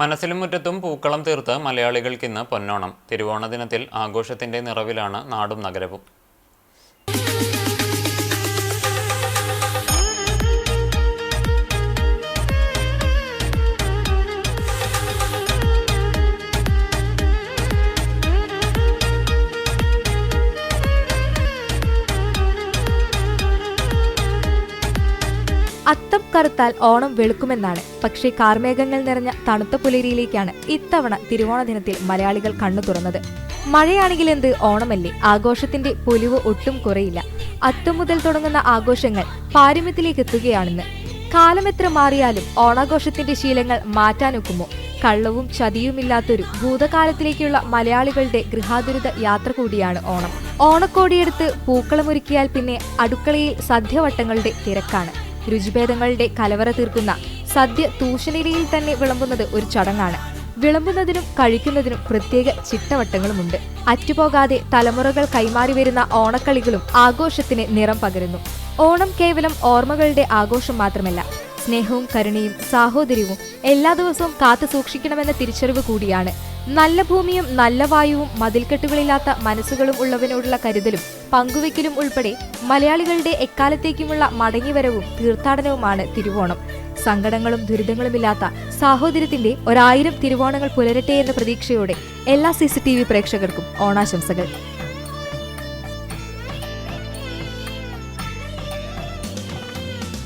മനസ്സിലും മുറ്റത്തും പൂക്കളം തീർത്ത് മലയാളികൾക്കിന്ന് പൊന്നോണം. തിരുവോണ ദിനത്തിൽ ആഘോഷത്തിന്റെ നിറവിലാണ് നാടും നഗരവും. അത്തം കറുത്താൽ ഓണം വെളുക്കുമെന്നാണ്. പക്ഷേ കാർമേഘങ്ങൾ നിറഞ്ഞ തണുത്ത പുലരിയിലേക്കാണ് ഇത്തവണ തിരുവോണ ദിനത്തിൽ മലയാളികൾ കണ്ണു തുറന്നത്. മഴയാണെങ്കിൽ എന്ത് ഓണമല്ലേ? ആഘോഷത്തിന്റെ പൊലിവ് ഒട്ടും കുറയില്ല. അത്തം മുതൽ തുടങ്ങുന്ന ആഘോഷങ്ങൾ പാരമ്യത്തിലേക്ക് എത്തുകയാണെന്ന്. കാലമെത്ര മാറിയാലും ഓണാഘോഷത്തിന്റെ ശീലങ്ങൾ മാറ്റാനൊക്കുമോ? കള്ളവും ചതിയുമില്ലാത്തൊരു ഭൂതകാലത്തിലേക്കുള്ള മലയാളികളുടെ ഗൃഹാതുരിത യാത്ര കൂടിയാണ് ഓണം. ഓണക്കോടിയെടുത്ത് പൂക്കളമൊരുക്കിയാൽ പിന്നെ അടുക്കളയിൽ സദ്യവട്ടങ്ങളുടെ തിരക്കാണ്. രുചിഭേദങ്ങളുടെ കലവറ തീർക്കുന്ന സദ്യ തൂഷനിലയിൽ തന്നെ വിളമ്പുന്നത് ഒരു ചടങ്ങാണ്. വിളമ്പുന്നതിനും കഴിക്കുന്നതിനും പ്രത്യേക ചിട്ടവട്ടങ്ങളുമുണ്ട്. അറ്റുപോകാതെ തലമുറകൾ കൈമാറി വരുന്ന ഓണക്കളികളും ആഘോഷത്തിന് നിറം പകരുന്നു. ഓണം കേവലം ഓർമ്മകളുടെ ആഘോഷം മാത്രമല്ല സ്നേഹവും കരുണയും സാഹോദര്യവും എല്ലാ ദിവസവും കാത്തു സൂക്ഷിക്കണമെന്ന തിരിച്ചറിവ് കൂടിയാണ്. നല്ല ഭൂമിയും നല്ല വായുവും മതിൽക്കെട്ടുകളില്ലാത്ത മനസ്സുകളും ഉള്ളവനോടുള്ള കരുതലും പങ്കുവെക്കലും ഉൾപ്പെടെ മലയാളികളുടെ എക്കാലത്തേക്കുമുള്ള മടങ്ങിവരവും തീർത്ഥാടനവുമാണ് തിരുവോണം. സങ്കടങ്ങളും ദുരിതങ്ങളുമില്ലാത്ത സാഹോദര്യത്തിന്റെ ഒരായിരം തിരുവോണങ്ങൾ പുലരട്ടെ എന്ന പ്രതീക്ഷയോടെ എല്ലാ സി പ്രേക്ഷകർക്കും ഓണാശംസകൾ.